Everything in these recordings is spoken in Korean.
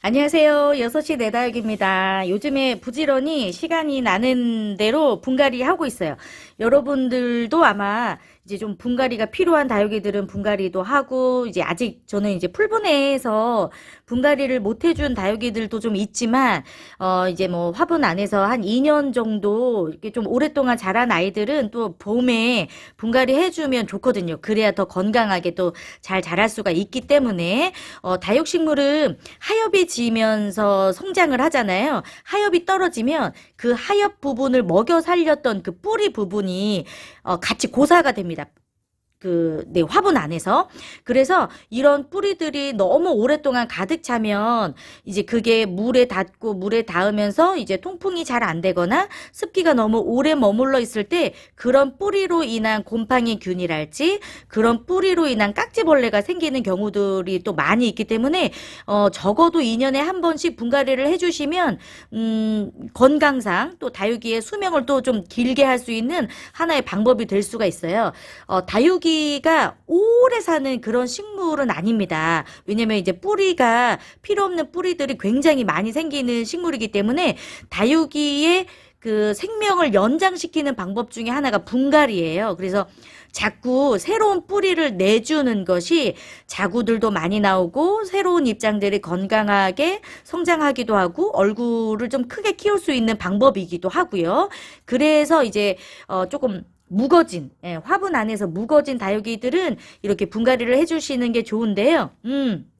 안녕하세요. 6시 내다육입니다. 요즘에 부지런히 시간이 나는 대로 분갈이 하고 있어요. 여러분들도 아마 이제 좀 분갈이가 필요한 다육이들은 분갈이도 하고, 이제 아직 저는 이제 풀분해에서 분갈이를 못 해준 다육이들도 좀 있지만, 어, 이제 뭐 화분 안에서 한 2년 정도 이렇게 좀 오랫동안 자란 아이들은 또 봄에 분갈이 해주면 좋거든요. 그래야 더 건강하게 또 잘 자랄 수가 있기 때문에, 어, 다육식물은 하엽이 지면서 성장을 하잖아요. 하엽이 떨어지면 그 하엽 부분을 먹여 살렸던 그 뿌리 부분이 어, 같이 고사가 됩니다. 감사합니다. 그, 네, 화분 안에서. 그래서 이런 뿌리들이 너무 오랫동안 가득 차면 이제 그게 물에 닿고 물에 닿으면서 이제 통풍이 잘 안 되거나 습기가 너무 오래 머물러 있을 때 그런 뿌리로 인한 곰팡이 균이랄지 그런 뿌리로 인한 깍지벌레가 생기는 경우들이 또 많이 있기 때문에 어, 적어도 2년에 한 번씩 분갈이를 해주시면 음, 건강상 또 다육이의 수명을 또 좀 길게 할 수 있는 하나의 방법이 될 수가 있어요. 어, 다육이 가 오래 사는 그런 식물은 아닙니다. 왜냐면 이제 뿌리가 필요 없는 뿌리들이 굉장히 많이 생기는 식물이기 때문에 다육이의 그 생명을 연장시키는 방법 중에 하나가 분갈이에요. 그래서 자꾸 새로운 뿌리를 내주는 것이 자구들도 많이 나오고 새로운 입장들이 건강하게 성장하기도 하고 얼굴을 좀 크게 키울 수 있는 방법이기도 하고요. 그래서 이제 어 조금 묵어진 예, 화분 안에서 묵어진 다육이들은 이렇게 분갈이를 해주시는 게 좋은데요. 음.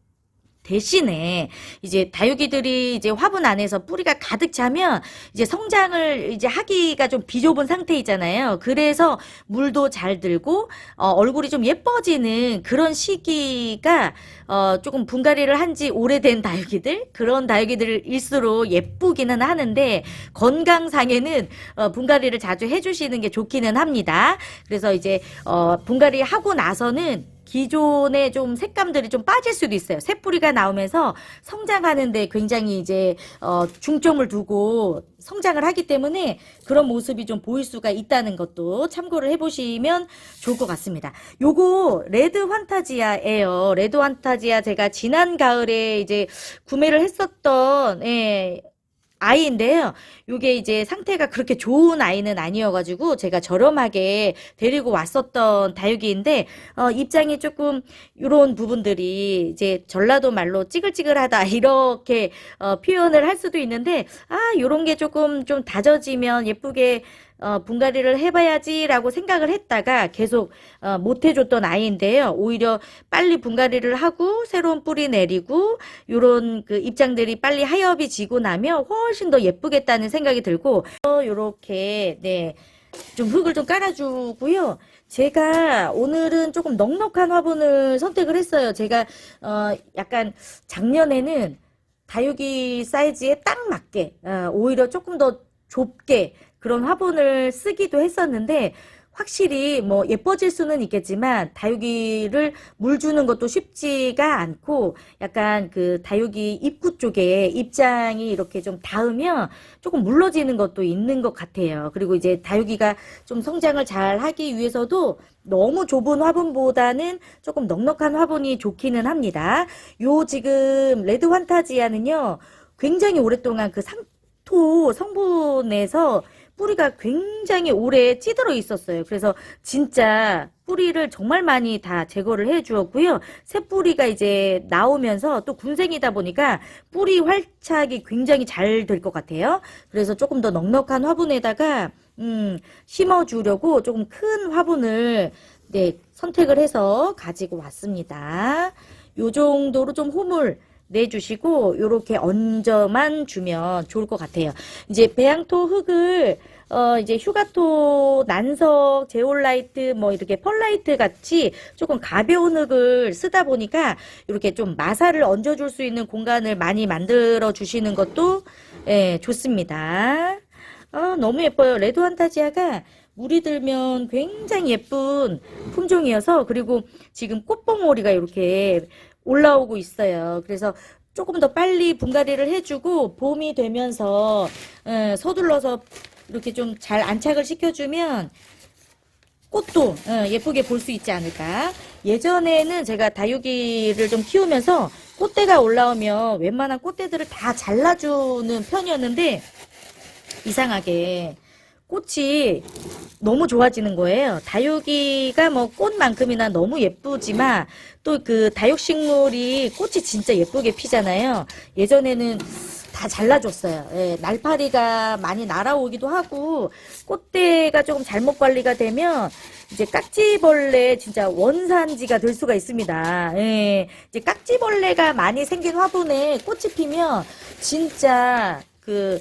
대신에 이제 다육이들이 이제 화분 안에서 뿌리가 가득 차면 이제 성장을 이제 하기가 좀 비좁은 상태이잖아요. 그래서 물도 잘 들고 어, 얼굴이 좀 예뻐지는 그런 시기가 어, 조금 분갈이를 한 지 오래된 다육이들 그런 다육이들일수록 예쁘기는 하는데 건강상에는 어, 분갈이를 자주 해주시는 게 좋기는 합니다. 그래서 이제 어, 분갈이 하고 나서는 기존의 좀 색감들이 좀 빠질 수도 있어요. 새 뿌리가 나오면서 성장하는데 굉장히 이제 어, 중점을 두고 성장을 하기 때문에 그런 모습이 좀 보일 수가 있다는 것도 참고를 해보시면 좋을 것 같습니다. 요거 레드 환타지아예요. 레드 환타지아 제가 지난 가을에 이제 구매를 했었던 예, 아이인데요. 요게 이제 상태가 그렇게 좋은 아이는 아니어가지고 제가 저렴하게 데리고 왔었던 다육이인데 어, 입장이 조금 요런 부분들이 이제 전라도 말로 찌글찌글하다 이렇게 어, 표현을 할 수도 있는데 아 요런 게 조금 좀 다져지면 예쁘게 어, 분갈이를 해봐야지라고 생각을 했다가 계속 어, 못 해줬던 아이인데요. 오히려 빨리 분갈이를 하고 새로운 뿌리 내리고 요런 그 입장들이 빨리 하엽이 지고 나면 훨씬 더 예쁘겠다는 생각이 들고 어, 요렇게 네. 좀 흙을 좀 깔아주고요. 제가 오늘은 조금 넉넉한 화분을 선택을 했어요. 제가 어 약간 작년에는 다육이 사이즈에 딱 맞게 어, 오히려 조금 더 좁게 그런 화분을 쓰기도 했었는데 확실히 뭐 예뻐질 수는 있겠지만 다육이를 물 주는 것도 쉽지가 않고 약간 그 다육이 입구 쪽에 입장이 이렇게 좀 닿으면 조금 물러지는 것도 있는 것 같아요. 그리고 이제 다육이가 좀 성장을 잘 하기 위해서도 너무 좁은 화분보다는 조금 넉넉한 화분이 좋기는 합니다. 요 지금 레드 환타지아는요 굉장히 오랫동안 그 상토 성분에서 뿌리가 굉장히 오래 찌들어 있었어요. 그래서 진짜 뿌리를 정말 많이 다 제거를 해 주었고요. 새 뿌리가 이제 나오면서 또 군생이다 보니까 뿌리 활착이 굉장히 잘 될 것 같아요. 그래서 조금 더 넉넉한 화분에다가 음, 심어 주려고 조금 큰 화분을 네, 선택을 해서 가지고 왔습니다. 요 정도로 좀 홈을 내주시고 요렇게 얹어만 주면 좋을 것 같아요. 이제 배양토 흙을 어 이제 휴가토 난석 제올라이트 뭐 이렇게 펄라이트 같이 조금 가벼운 흙을 쓰다 보니까 이렇게 좀 마사를 얹어 줄 수 있는 공간을 많이 만들어 주시는 것도 예, 좋습니다. 아, 너무 예뻐요. 레드 환타지아가 물이 들면 굉장히 예쁜 품종이어서 그리고 지금 꽃봉오리가 이렇게 올라오고 있어요. 그래서 조금 더 빨리 분갈이를 해주고 봄이 되면서 어, 서둘러서 이렇게 좀 잘 안착을 시켜주면 꽃도 어, 예쁘게 볼 수 있지 않을까. 예전에는 제가 다육이를 좀 키우면서 꽃대가 올라오면 웬만한 꽃대들을 다 잘라주는 편이었는데 이상하게 꽃이 너무 좋아지는 거예요. 다육이가 뭐 꽃만큼이나 너무 예쁘지만 또 그 다육식물이 꽃이 진짜 예쁘게 피잖아요. 예전에는 다 잘라줬어요. 예, 날파리가 많이 날아오기도 하고 꽃대가 조금 잘못 관리가 되면 이제 깍지벌레 진짜 원산지가 될 수가 있습니다. 예, 이제 깍지벌레가 많이 생긴 화분에 꽃이 피면 진짜 그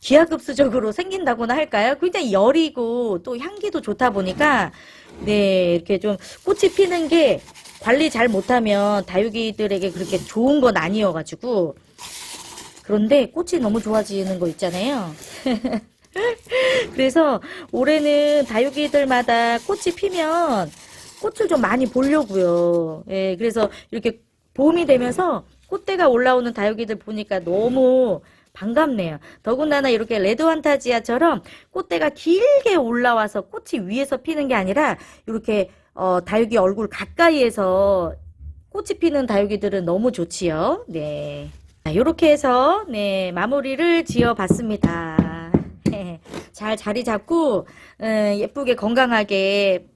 기하급수적으로 생긴다고나 할까요? 굉장히 열이고 또 향기도 좋다 보니까 네 이렇게 좀 꽃이 피는 게 관리 잘 못하면 다육이들에게 그렇게 좋은 건 아니어가지고 그런데 꽃이 너무 좋아지는 거 있잖아요. 그래서 올해는 다육이들마다 꽃이 피면 꽃을 좀 많이 보려고요. 예, 그래서 이렇게 봄이 되면서 꽃대가 올라오는 다육이들 보니까 너무 반갑네요. 더군다나 이렇게 레드 환타지아처럼 꽃대가 길게 올라와서 꽃이 위에서 피는 게 아니라 이렇게 어, 다육이 얼굴 가까이에서 꽃이 피는 다육이들은 너무 좋지요. 네. 이렇게 해서 네 마무리를 지어 봤습니다. 잘 자리 잡고 음, 예쁘게 건강하게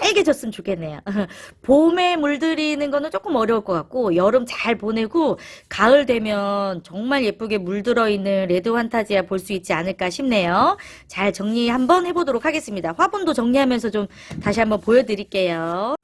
빨개졌으면 좋겠네요. 봄에 물들이는 거는 조금 어려울 것 같고 여름 잘 보내고 가을 되면 정말 예쁘게 물들어 있는 레드 환타지아 볼 수 있지 않을까 싶네요. 잘 정리 한번 해보도록 하겠습니다. 화분도 정리하면서 좀 다시 한번 보여드릴게요.